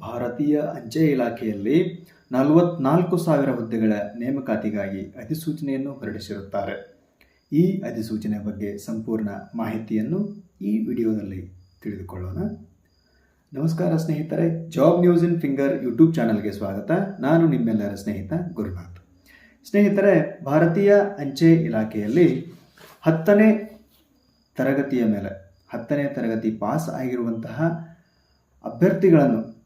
ಭಾರತೀಯ ಅಂಚೆ ಇಲಾಖೆಯಲ್ಲಿ ನಲವತ್ನಾಲ್ಕು ಸಾವಿರ ಹುದ್ದೆಗಳ ನೇಮಕಾತಿಗಾಗಿ ಅಧಿಸೂಚನೆಯನ್ನು ಹೊರಡಿಸಿರುತ್ತಾರೆ. ಈ ಅಧಿಸೂಚನೆ ಬಗ್ಗೆ ಸಂಪೂರ್ಣ ಮಾಹಿತಿಯನ್ನು ಈ ವಿಡಿಯೋದಲ್ಲಿ ತಿಳಿದುಕೊಳ್ಳೋಣ. ನಮಸ್ಕಾರ ಸ್ನೇಹಿತರೆ, job news in finger YouTube ಚಾನಲ್ಗೆ ಸ್ವಾಗತ. ನಾನು ನಿಮ್ಮೆಲ್ಲರ ಸ್ನೇಹಿತ ಗುರುನಾಥ್. ಸ್ನೇಹಿತರೆ, ಭಾರತೀಯ ಅಂಚೆ ಇಲಾಖೆಯಲ್ಲಿ ಹತ್ತನೇ ತರಗತಿಯ ಮೇಲೆ, ಹತ್ತನೇ ತರಗತಿ ಪಾಸ್ ಆಗಿರುವಂತಹ ಅಭ್ಯರ್ಥಿಗಳನ್ನು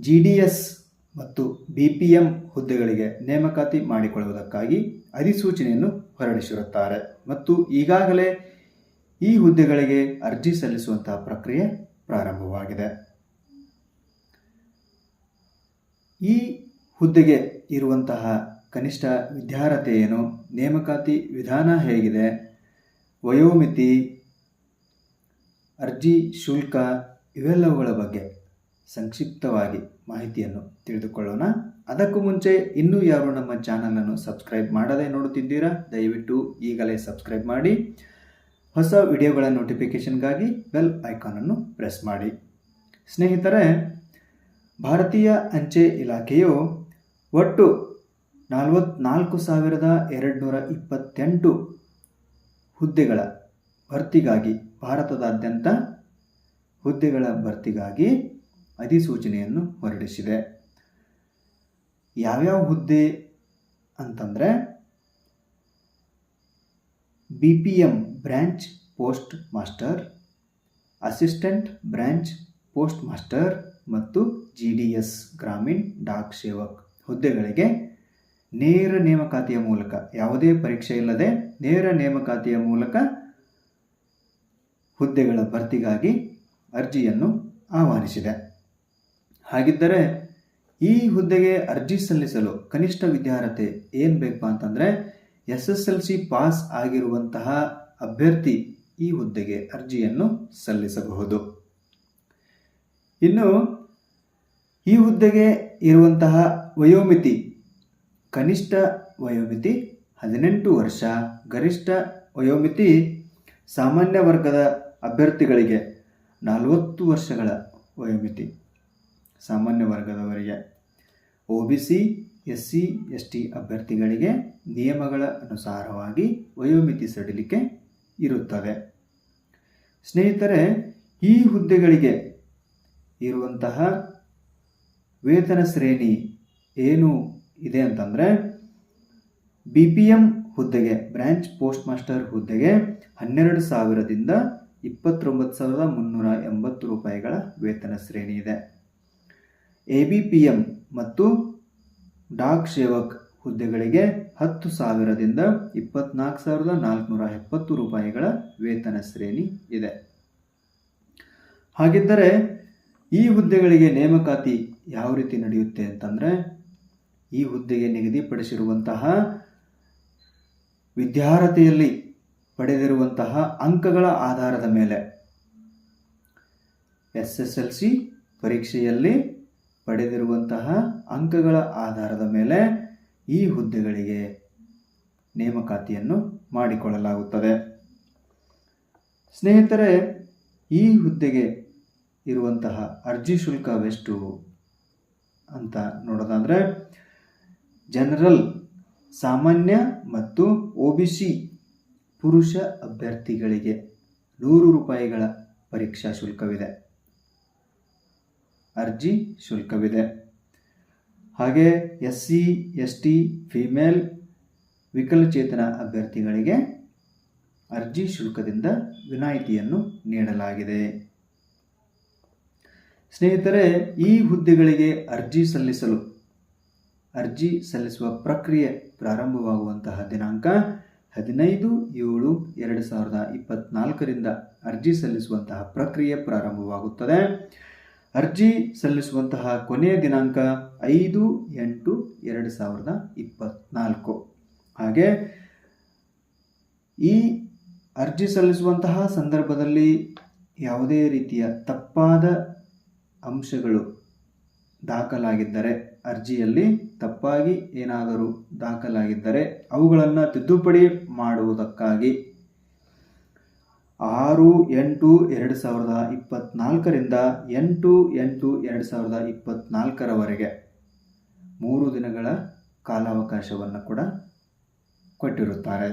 ಜಿ ಡಿ ಎಸ್ ಮತ್ತು ಬಿ ಪಿ ಎಂ ಹುದ್ದೆಗಳಿಗೆ ನೇಮಕಾತಿ ಮಾಡಿಕೊಳ್ಳುವುದಕ್ಕಾಗಿ ಅಧಿಸೂಚನೆಯನ್ನು ಹೊರಡಿಸಿರುತ್ತಾರೆ. ಮತ್ತು ಈಗಾಗಲೇ ಈ ಹುದ್ದೆಗಳಿಗೆ ಅರ್ಜಿ ಸಲ್ಲಿಸುವಂತಹ ಪ್ರಕ್ರಿಯೆ ಪ್ರಾರಂಭವಾಗಿದೆ. ಈ ಹುದ್ದೆಗೆ ಇರುವಂತಹ ಕನಿಷ್ಠ ವಿದ್ಯಾರ್ಹತೆ ಏನು? ನೇಮಕಾತಿ ವಿಧಾನ ಹೇಗಿದೆ? ವಯೋಮಿತಿ, ಅರ್ಜಿ ಶುಲ್ಕ ಇವೆಲ್ಲವುಗಳ ಬಗ್ಗೆ ಸಂಕ್ಷಿಪ್ತವಾಗಿ ಮಾಹಿತಿಯನ್ನು ತಿಳಿದುಕೊಳ್ಳೋಣ. ಅದಕ್ಕೂ ಮುಂಚೆ ಇನ್ನೂ ಯಾರು ನಮ್ಮ ಚಾನಲನ್ನು ಸಬ್ಸ್ಕ್ರೈಬ್ ಮಾಡದೇ ನೋಡುತ್ತಿದ್ದೀರಾ, ದಯವಿಟ್ಟು ಈಗಲೇ ಸಬ್ಸ್ಕ್ರೈಬ್ ಮಾಡಿ. ಹೊಸ ವಿಡಿಯೋಗಳ ನೋಟಿಫಿಕೇಷನ್ಗಾಗಿ ಬೆಲ್ ಐಕಾನನ್ನು ಪ್ರೆಸ್ ಮಾಡಿ. ಸ್ನೇಹಿತರೆ, ಭಾರತೀಯ ಅಂಚೆ ಇಲಾಖೆಯು ಒಟ್ಟು ನಲವತ್ನಾಲ್ಕು ಸಾವಿರದ ಎರಡುನೂರ ಇಪ್ಪತ್ತೆಂಟು ಹುದ್ದೆಗಳ ಭರ್ತಿಗಾಗಿ, ಭಾರತದಾದ್ಯಂತ ಹುದ್ದೆಗಳ ಭರ್ತಿಗಾಗಿ ಅಧಿಸೂಚನೆಯನ್ನು ಹೊರಡಿಸಿದೆ. ಯಾವ್ಯಾವ ಹುದ್ದೆ ಅಂತಂದರೆ B P M branch post master, assistant branch post master ಮತ್ತು G D S Gramin Dak Sevak ಹುದ್ದೆಗಳಿಗೆ ನೇರ ನೇಮಕಾತಿಯ ಮೂಲಕ ಯಾವುದೇ ಪರೀಕ್ಷೆ ಇಲ್ಲದೆ ನೇರ ನೇಮಕಾತಿಯ ಮೂಲಕ ಹುದ್ದೆಗಳ ಭರ್ತಿಗಾಗಿ ಅರ್ಜಿಯನ್ನು ಆಹ್ವಾನಿಸಿದೆ. ಹಾಗಿದ್ದರೆ ಈ ಹುದ್ದೆಗೆ ಅರ್ಜಿ ಸಲ್ಲಿಸಲು ಕನಿಷ್ಠ ವಿದ್ಯಾರ್ಹತೆ ಏನು ಬೇಕು ಅಂತಂದರೆ S S L C pass ಆಗಿರುವಂತಹ ಅಭ್ಯರ್ಥಿ ಈ ಹುದ್ದೆಗೆ ಅರ್ಜಿಯನ್ನು ಸಲ್ಲಿಸಬಹುದು. ಇನ್ನು ಈ ಹುದ್ದೆಗೆ ಇರುವಂತಹ ವಯೋಮಿತಿ, ಕನಿಷ್ಠ ವಯೋಮಿತಿ ಹದಿನೆಂಟು ವರ್ಷ, ಗರಿಷ್ಠ ವಯೋಮಿತಿ ಸಾಮಾನ್ಯ ವರ್ಗದ ಅಭ್ಯರ್ಥಿಗಳಿಗೆ ನಲವತ್ತು ವರ್ಷಗಳ ವಯೋಮಿತಿ. ಸಾಮಾನ್ಯ ವರ್ಗದವರಿಗೆ. O B C S C S T ಅಭ್ಯರ್ಥಿಗಳಿಗೆ ನಿಯಮಗಳ ಅನುಸಾರವಾಗಿ ವಯೋಮಿತಿ ಸಡಿಲಿಕೆ ಇರುತ್ತದೆ. ಸ್ನೇಹಿತರೆ, ಈ ಹುದ್ದೆಗಳಿಗೆ ಇರುವಂತಹ ವೇತನ ಶ್ರೇಣಿ ಏನು ಇದೆ ಅಂತಂದರೆ ಬಿ ಪಿ ಎಂ ಹುದ್ದೆಗೆ ಬ್ರ್ಯಾಂಚ್ ಪೋಸ್ಟ್ ಮಾಸ್ಟರ್ ಹುದ್ದೆಗೆ ಹನ್ನೆರಡು ಸಾವಿರದಿಂದ ಇಪ್ಪತ್ತೊಂಬತ್ತು ಸಾವಿರದ ಮುನ್ನೂರ ಎಂಬತ್ತು ರೂಪಾಯಿಗಳ ವೇತನ ಶ್ರೇಣಿ ಇದೆ. ಎ ಬಿ ಪಿ ಎಂ ಮತ್ತು ಡಾಕ್ ಸೇವಕ್ ಹುದ್ದೆಗಳಿಗೆ ಹತ್ತು ಸಾವಿರದಿಂದ ಇಪ್ಪತ್ನಾಲ್ಕು ಸಾವಿರದ ನಾಲ್ಕುನೂರ ಎಪ್ಪತ್ತು ರೂಪಾಯಿಗಳ ವೇತನ ಶ್ರೇಣಿ ಇದೆ. ಹಾಗಿದ್ದರೆ ಈ ಹುದ್ದೆಗಳಿಗೆ ನೇಮಕಾತಿ ಯಾವ ರೀತಿ ನಡೆಯುತ್ತೆ ಅಂತಂದರೆ, ಈ ಹುದ್ದೆಗೆ ನಿಗದಿಪಡಿಸಿರುವಂತಹ ವಿದ್ಯಾರ್ಹತೆಯಲ್ಲಿ ಪಡೆದಿರುವಂತಹ ಅಂಕಗಳ ಆಧಾರದ ಮೇಲೆ ಎಸ್ ಎಸ್ ಎಲ್ ಸಿ ಪರೀಕ್ಷೆಯಲ್ಲಿ ಪಡೆದಿರುವಂತಹ ಅಂಕಗಳ ಆಧಾರದ ಮೇಲೆ ಈ ಹುದ್ದೆಗಳಿಗೆ ನೇಮಕಾತಿಯನ್ನು ಮಾಡಿಕೊಳ್ಳಲಾಗುತ್ತದೆ. ಸ್ನೇಹಿತರೆ, ಈ ಹುದ್ದೆಗೆ ಇರುವಂತಹ ಅರ್ಜಿ ಶುಲ್ಕವೆಷ್ಟು ಅಂತ ನೋಡೋದಾದರೆ, ಜನರಲ್, ಸಾಮಾನ್ಯ ಮತ್ತು ಒ ಬಿ ಸಿ ಪುರುಷ ಅಭ್ಯರ್ಥಿಗಳಿಗೆ ನೂರು ರೂಪಾಯಿಗಳ ಪರೀಕ್ಷಾ ಶುಲ್ಕವಿದೆ. ಅರ್ಜಿ ಶುಲ್ಕವಿದೆ. ಹಾಗೆ S C S T female, ವಿಕಲಚೇತನ ಅಭ್ಯರ್ಥಿಗಳಿಗೆ ಅರ್ಜಿ ಶುಲ್ಕದಿಂದ ವಿನಾಯಿತಿಯನ್ನು ನೀಡಲಾಗಿದೆ. ಸ್ನೇಹಿತರೆ, ಈ ಹುದ್ದೆಗಳಿಗೆ ಅರ್ಜಿ ಸಲ್ಲಿಸಲು, ಅರ್ಜಿ ಸಲ್ಲಿಸುವ ಪ್ರಕ್ರಿಯೆ ಪ್ರಾರಂಭವಾಗುವಂತಹ ದಿನಾಂಕ ಹದಿನೈದು ಏಳು ಎರಡು ಸಾವಿರದ ಇಪ್ಪತ್ತ್ನಾಲ್ಕರಿಂದ ಅರ್ಜಿ ಸಲ್ಲಿಸುವಂತಹ ಪ್ರಕ್ರಿಯೆ ಪ್ರಾರಂಭವಾಗುತ್ತದೆ. ಅರ್ಜಿ ಸಲ್ಲಿಸುವಂತಹ ಕೊನೆಯ ದಿನಾಂಕ ಐದು ಎಂಟು ಎರಡು ಸಾವಿರದ ಇಪ್ಪತ್ನಾಲ್ಕು. ಹಾಗೆ ಈ ಅರ್ಜಿ ಸಲ್ಲಿಸುವಂತಹ ಸಂದರ್ಭದಲ್ಲಿ ಯಾವುದೇ ರೀತಿಯ ತಪ್ಪಾದ ಅಂಶಗಳು ದಾಖಲಾಗಿದ್ದರೆ, ಅರ್ಜಿಯಲ್ಲಿ ತಪ್ಪಾಗಿ ಏನಾದರೂ ದಾಖಲಾಗಿದ್ದರೆ ಅವುಗಳನ್ನು ತಿದ್ದುಪಡಿ ಮಾಡುವುದಕ್ಕಾಗಿ ಆರು ಎಂಟು ಎರಡು ಸಾವಿರದ ಇಪ್ಪತ್ತ್ನಾಲ್ಕರಿಂದ ಎಂಟು ಎಂಟು ಎರಡು ಸಾವಿರದ ಇಪ್ಪತ್ತ್ನಾಲ್ಕರವರೆಗೆ ಮೂರು ದಿನಗಳ ಕಾಲಾವಕಾಶವನ್ನು ಕೂಡ ಕೊಟ್ಟಿರುತ್ತಾರೆ.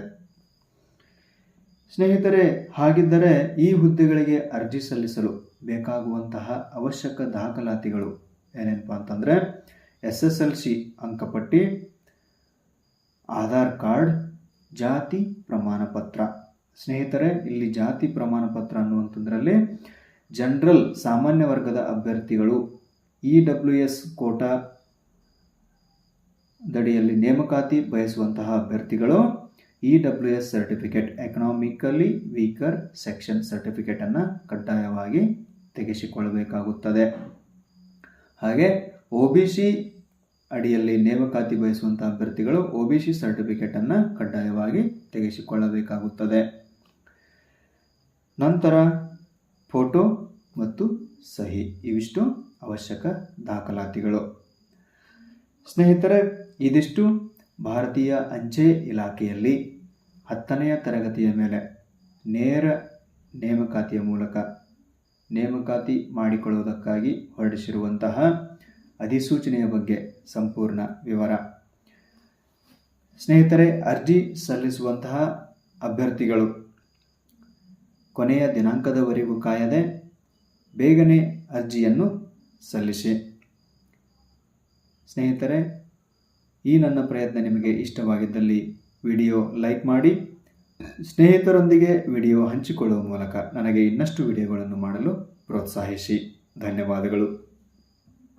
ಸ್ನೇಹಿತರೆ, ಹಾಗಿದ್ದರೆ ಈ ಹುದ್ದೆಗಳಿಗೆ ಅರ್ಜಿ ಸಲ್ಲಿಸಲು ಬೇಕಾಗುವಂತಹ ಅವಶ್ಯಕ ದಾಖಲಾತಿಗಳು ಏನೇನಪ್ಪ ಅಂತಂದರೆ ಎಸ್ ಎಸ್ ಎಲ್ ಸಿ ಅಂಕಪಟ್ಟಿ, ಆಧಾರ್ ಕಾರ್ಡ್, ಜಾತಿ ಪ್ರಮಾಣ ಪತ್ರ ಸ್ನೇಹಿತರೆ, ಇಲ್ಲಿ ಜಾತಿ ಪ್ರಮಾಣ ಪತ್ರ ಅನ್ನುವಂಥದ್ರಲ್ಲಿ ಜನರಲ್ ಸಾಮಾನ್ಯ ವರ್ಗದ ಅಭ್ಯರ್ಥಿಗಳು ಇ ಡಬ್ಲ್ಯೂ ಎಸ್ ಕೋಟಾ ದಡಿಯಲ್ಲಿ ನೇಮಕಾತಿ ಬಯಸುವಂತಹ ಅಭ್ಯರ್ಥಿಗಳು, E W S certificate, economically weaker section ಸರ್ಟಿಫಿಕೇಟನ್ನು ಕಡ್ಡಾಯವಾಗಿ ತೆಗೆಸಿಕೊಳ್ಳಬೇಕಾಗುತ್ತದೆ. ಹಾಗೆ ಒ ಬಿ ಸಿ ಅಡಿಯಲ್ಲಿ ನೇಮಕಾತಿ ಬಯಸುವಂಥ ಅಭ್ಯರ್ಥಿಗಳು ಒ ಬಿ ಸಿ ಸರ್ಟಿಫಿಕೇಟನ್ನು ಕಡ್ಡಾಯವಾಗಿ ತೆಗೆಸಿಕೊಳ್ಳಬೇಕಾಗುತ್ತದೆ. ನಂತರ ಫೋಟೋ ಮತ್ತು ಸಹಿ. ಇವಿಷ್ಟು ಅವಶ್ಯಕ ದಾಖಲಾತಿಗಳು. ಸ್ನೇಹಿತರೆ, ಇದಿಷ್ಟು ಭಾರತೀಯ ಅಂಚೆ ಇಲಾಖೆಯಲ್ಲಿ ಹತ್ತನೆಯ ತರಗತಿಯ ಮೇಲೆ ನೇರ ನೇಮಕಾತಿಯ ಮೂಲಕ ನೇಮಕಾತಿ ಮಾಡಿಕೊಳ್ಳುವುದಕ್ಕಾಗಿ ಹೊರಡಿಸಿರುವಂತಹ ಅಧಿಸೂಚನೆಯ ಬಗ್ಗೆ ಸಂಪೂರ್ಣ ವಿವರ. ಸ್ನೇಹಿತರೆ, ಅರ್ಜಿ ಸಲ್ಲಿಸುವಂತಹ ಅಭ್ಯರ್ಥಿಗಳು ಕೊನೆಯ ದಿನಾಂಕದವರೆಗೂ ಕಾಯದೆ ಬೇಗನೆ ಅರ್ಜಿಯನ್ನು ಸಲ್ಲಿಸಿ. ಸ್ನೇಹಿತರೆ, ಈ ನನ್ನ ಪ್ರಯತ್ನ ನಿಮಗೆ ಇಷ್ಟವಾಗಿದ್ದಲ್ಲಿ ವಿಡಿಯೋ ಲೈಕ್ ಮಾಡಿ, ಸ್ನೇಹಿತರೊಂದಿಗೆ ವಿಡಿಯೋ ಹಂಚಿಕೊಳ್ಳುವ ಮೂಲಕ ನನಗೆ ಇನ್ನಷ್ಟು ವಿಡಿಯೋಗಳನ್ನು ಮಾಡಲು ಪ್ರೋತ್ಸಾಹಿಸಿ. ಧನ್ಯವಾದಗಳು.